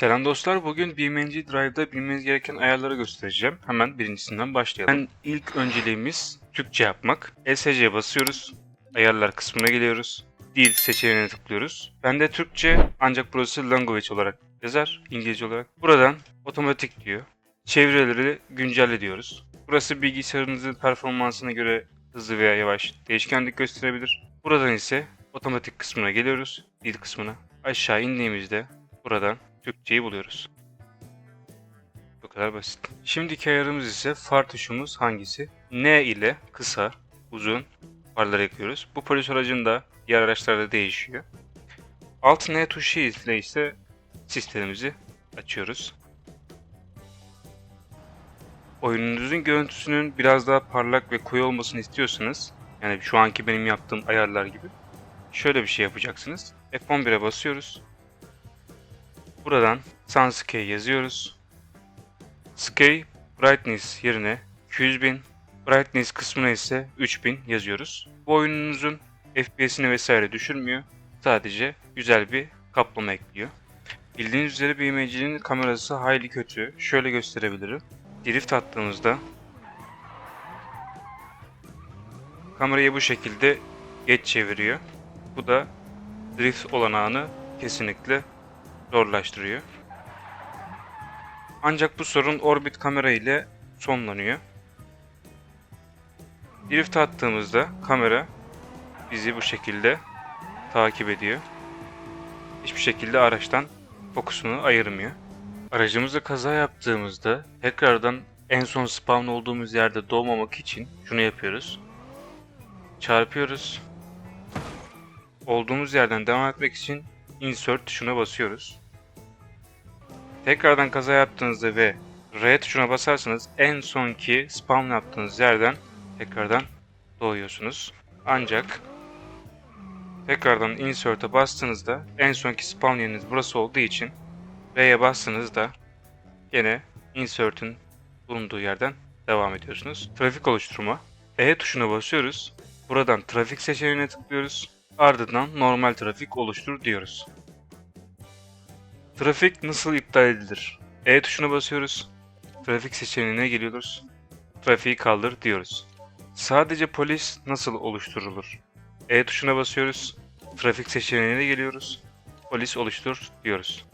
Selam dostlar. Bugün BeamNG Drive'da bilmeniz gereken ayarları göstereceğim. Hemen birincisinden başlayalım. Ben ilk önceliğimiz Türkçe yapmak. ESC'ye basıyoruz. Ayarlar kısmına geliyoruz. Dil seçeneğine tıklıyoruz. Ben de Türkçe ancak burası language olarak yazar. İngilizce olarak. Buradan otomatik diyor. Çevreleri güncelle diyoruz. Burası bilgisayarınızın performansına göre hızlı veya yavaş değişkenlik gösterebilir. Buradan ise otomatik kısmına geliyoruz. Dil kısmına. Aşağı indiğimizde buradan Türkçeyi buluyoruz. Bu kadar basit. Şimdiki ayarımız ise far tuşumuz hangisi? N ile kısa, uzun farları ekliyoruz. Bu polis aracında diğer araçlarda değişiyor. Alt N tuşu ile ise sistemimizi açıyoruz. Oyununuzun görüntüsünün biraz daha parlak ve koyu olmasını istiyorsanız, yani şu anki benim yaptığım ayarlar gibi, şöyle bir şey yapacaksınız. F11'e basıyoruz. Buradan Sunscale yazıyoruz. Scale Brightness yerine 200.000, Brightness kısmına ise 3000 yazıyoruz. Bu oyununuzun FPS'ini vesaire düşürmüyor. Sadece güzel bir kaplama ekliyor. Bildiğiniz üzere BMG'nin kamerası hayli kötü. Şöyle gösterebilirim. Drift attığımızda kamerayı bu şekilde geç çeviriyor. Bu da drift olanağını kesinlikle zorlaştırıyor. Ancak bu sorun orbit kamera ile sonlanıyor. Drift attığımızda kamera bizi bu şekilde takip ediyor. Hiçbir şekilde araçtan fokusunu ayırmıyor. Aracımızda kaza yaptığımızda tekrardan en son spawn olduğumuz yerde doğmamak için şunu yapıyoruz. Çarpıyoruz. Olduğumuz yerden devam etmek için insert tuşuna basıyoruz. Tekrardan kaza yaptığınızda ve R tuşuna basarsanız en sonki spawn yaptığınız yerden tekrardan doğuyorsunuz. Ancak tekrardan insert'e bastığınızda en sonki spawn yeriniz burası olduğu için R'ye bastığınızda yine insert'ün bulunduğu yerden devam ediyorsunuz. Trafik oluşturma. E tuşuna basıyoruz. Buradan trafik seçeneğine tıklıyoruz. Ardından normal trafik oluştur diyoruz. Trafik nasıl iptal edilir? E tuşuna basıyoruz. Trafik seçeneğine geliyoruz. Trafiği kaldır diyoruz. Sadece polis nasıl oluşturulur? E tuşuna basıyoruz. Trafik seçeneğine geliyoruz. Polis oluştur diyoruz.